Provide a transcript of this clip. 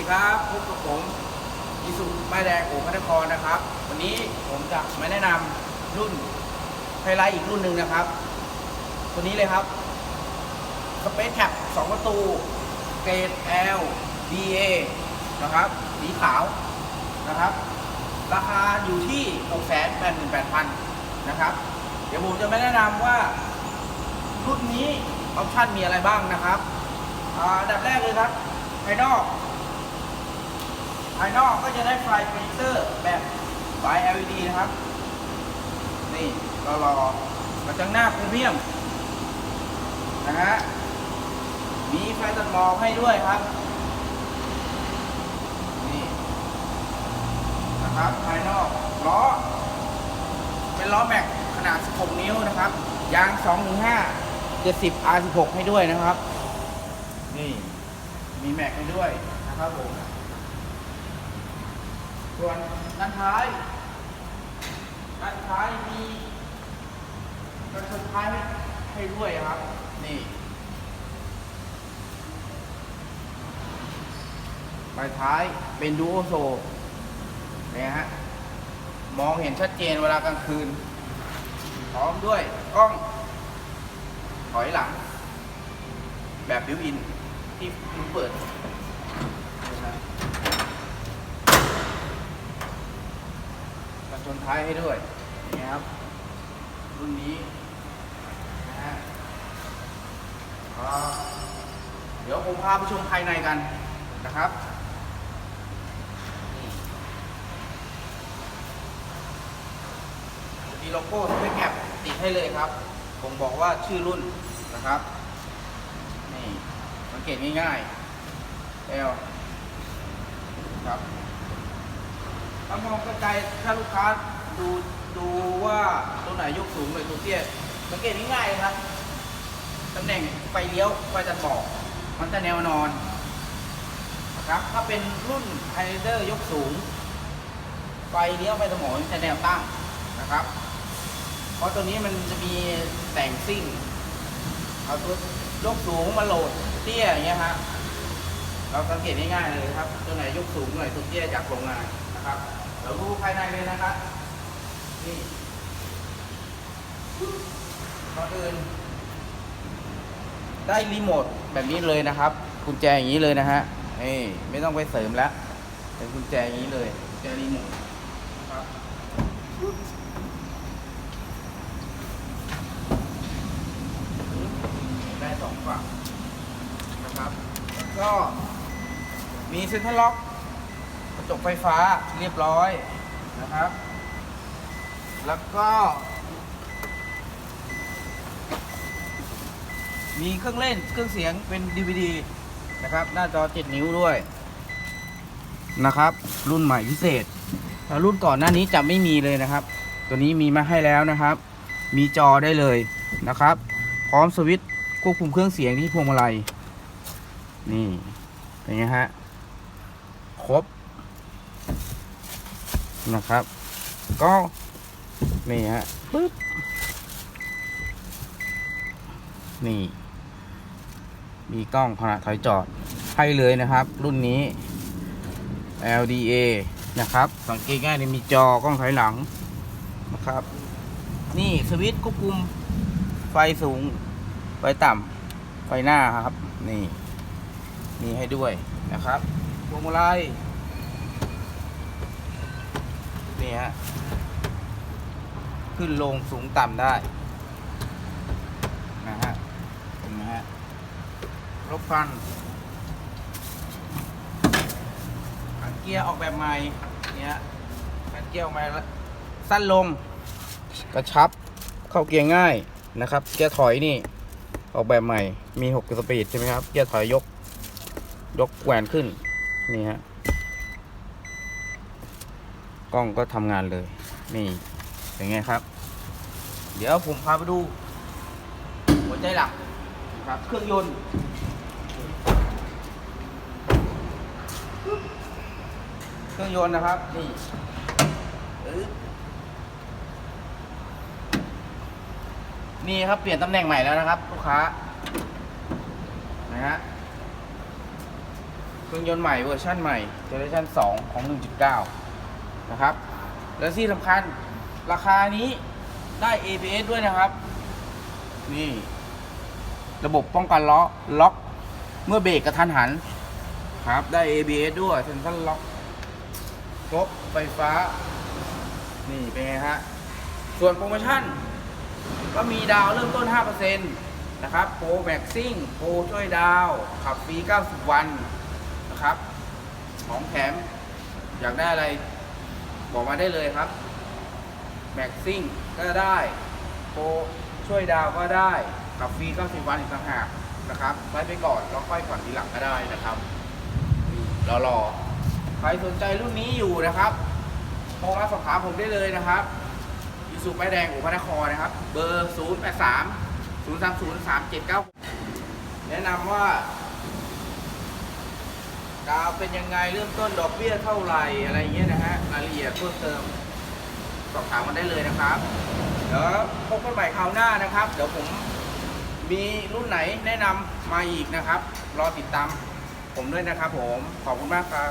สวัสดีครับผมอิสุไม้แดงโอพัทครนะครับ วันนี้ผมจะมาแนะนำรุ่นไฮไลท์อีกรุ่นหนึ่งนะครับ ตัวนี้เลยครับ Space Cap 2ประตู เกรด L BA นะครับ สีขาวนะครับ ราคาอยู่ที่ 688,000 นะครับ เดี๋ยวผมจะมาแนะนำว่า รุ่นนี้ออปชั่นมีอะไรบ้างนะครับอ่าอันดับแรกเลยครับภายนอก ภายนอกก็จะได้ไฟโปรเจคเตอร์แบบไฟ LED นะครับ นี่ก็รอกระจังหน้าพรีเมียมนะฮะ มีไฟตัดหมอกให้ด้วยครับ นี่นะครับ ภายนอกล้อ เป็นล้อแม็กขนาด 16 นิ้วนะครับ ยาง 2-5 70 R16 ให้ด้วยนะครับ นี่ มีแม็กให้ด้วยนะครับผม ส่วนด้านท้ายด้านท้ายมีกระชนท้ายให้ด้วยครับ นี่ใบท้ายเป็นดูโอโซนี่ยฮะ มองเห็นชัดเจนเวลากลางคืน พร้อมด้วยกล้อง ถอยหลัง แบบบิวอินที่เปิดนะครับกระช นท้ายให้ด้วยนี่ครับรุ่นนี้นะฮะเดี๋ยวผมพาไปชมภายในกันนะครับมีโลโก้สเปคแคปติดให้เลยครับ ผมบอกว่าชื่อรุ่นนะครับนี่สังเกตง่ายๆ L ครับ ถ้ามองไกลๆถ้าลูกค้าดูดูว่าตัวไหนยกสูงหรือตัวเตี้ยสังเกตง่ายๆครับตำแหน่งไฟเลี้ยวไฟตัดหมอกมันจะแนวนอนนะครับถ้าเป็นรุ่นไฮเดอร์ยกสูง ไฟเลี้ยวไฟตัดหมอกมันจะแนวตั้งนะครับ เพราะตัวนี้มันจะมีแต่งซิ่งเอาตัวยกสูงมาโหลดเตี้ยอย่างเงี้ยฮะเราสังเกตง่ายๆเลยครับ ตัวไหนยกสูงตัวไหนตัวเตี้ยจากโรงงานนะครับ เราดูภายในเลยนะครับ นี่ก่อนอื่นได้รีโมทแบบนี้เลยนะครับกุญแจอย่างนี้เลยนะฮะนี่ไม่ต้องไปเสริมแล้วเป็นกุญแจอย่างนี้เลยกุญแจรีโมทนะครับได้สองฝั่งนะครับ ก็มีเซ็นทรัลล็อก จกไฟฟ้าเรียบร้อยนะครับ แล้วก็ มีเครื่องเล่นเครื่องเสียงเป็น DVD นะครับ หน้าจอ 7 นิ้วด้วยนะครับ รุ่นใหม่พิเศษ รุ่นก่อนหน้านี้จะไม่มีเลยนะครับ ตัวนี้มีมาให้แล้วนะครับ มีจอได้เลยนะครับ พร้อมสวิตช์ควบคุมเครื่องเสียงที่พวงมาลัยนี่เป็นไงฮะครบ นะครับ ก็นี่ฮะปึ๊บนี่ มีกล้องขณะถอยจอดให้เลยนะครับ รุ่นนี้ LDA นะครับ สังเกตง่ายเลยมีจอกล้องถอยหลังนะครับ นี่สวิตช์ควบคุมไฟสูง ไฟต่ำไฟหน้าครับ นี่ มีให้ด้วยนะครับพวงมาลัย นี่ฮะ ขึ้นลงสูงต่ำได้ นะฮะเห็นไหมฮะรบฟันอันเกียร์ออกแบบใหม่เนี่ยอันเกียร์ออกมาแล้วสั้นลง กระชับเข้าเกียร์ง่ายนะครับ เกียร์ถอยนี่ ออกแบบใหม่มี 6 สปีดใช่ไหมครับ เกียร์ถอยยก ยกแหวนขึ้น นี่ฮะ กล้องก็ทำงานเลย นี่เป็นไงครับ เดี๋ยวผมพาไปดู หัวใจหลักครับเครื่องยนต์เครื่องยนต์นะครับ นี่นี่ครับเปลี่ยนตำแหน่งใหม่แล้วนะครับลูกค้านะฮะเครื่องยนต์ใหม่เวอร์ชั่นใหม่เจเนอเรชั่น2ของ 1.9 นะครับ และที่สำคัญราคานี้ได้ ABS ด้วยนะครับ นี่ ระบบป้องกันล้อล็อก เมื่อเบรกกระทันหันครับได้ ABS ด้วยเซ็นทรัลล็อกครบไฟฟ้า นี่เป็นไงฮะ ส่วนโปรโมชั่น ก็มีดาวเริ่มต้น 5%นะครับโปรแม็กซิ่งโปรช่วยดาว ขับฟรี 90 วันนะครับ ของแถมอยากได้อะไร บอกมาได้เลยครับแม็กซิ่งก็ได้โปช่วยดาวก็ได้ขับฟรี90วันอีกต่างหากนะครับไว้ไปก่อนแล้วค่อยผ่อนทีหลังก็ได้นะครับรอรอใครสนใจรุ่นนี้อยู่นะครับโทรมาสอบถามผมได้เลยนะครับยูสุป้ายแดงอุปนครนะครับ เบอร์ 0 8 3 0 3 0 3 7 9 แนะนำว่า ดาวเป็นยังไงเริ่มต้นดอกเบี้ยเท่าไหร่อะไรเงี้ยนะฮะรายละเอียดเพิ่มเติมสอบถามกันได้เลยนะครับ เดี๋ยวพบกันใหม่คราวหน้านะครับ เดี๋ยวผมมีรุ่นไหนแนะนำมาอีกนะครับ รอติดตามผมด้วยนะครับผม ขอบคุณมากครับ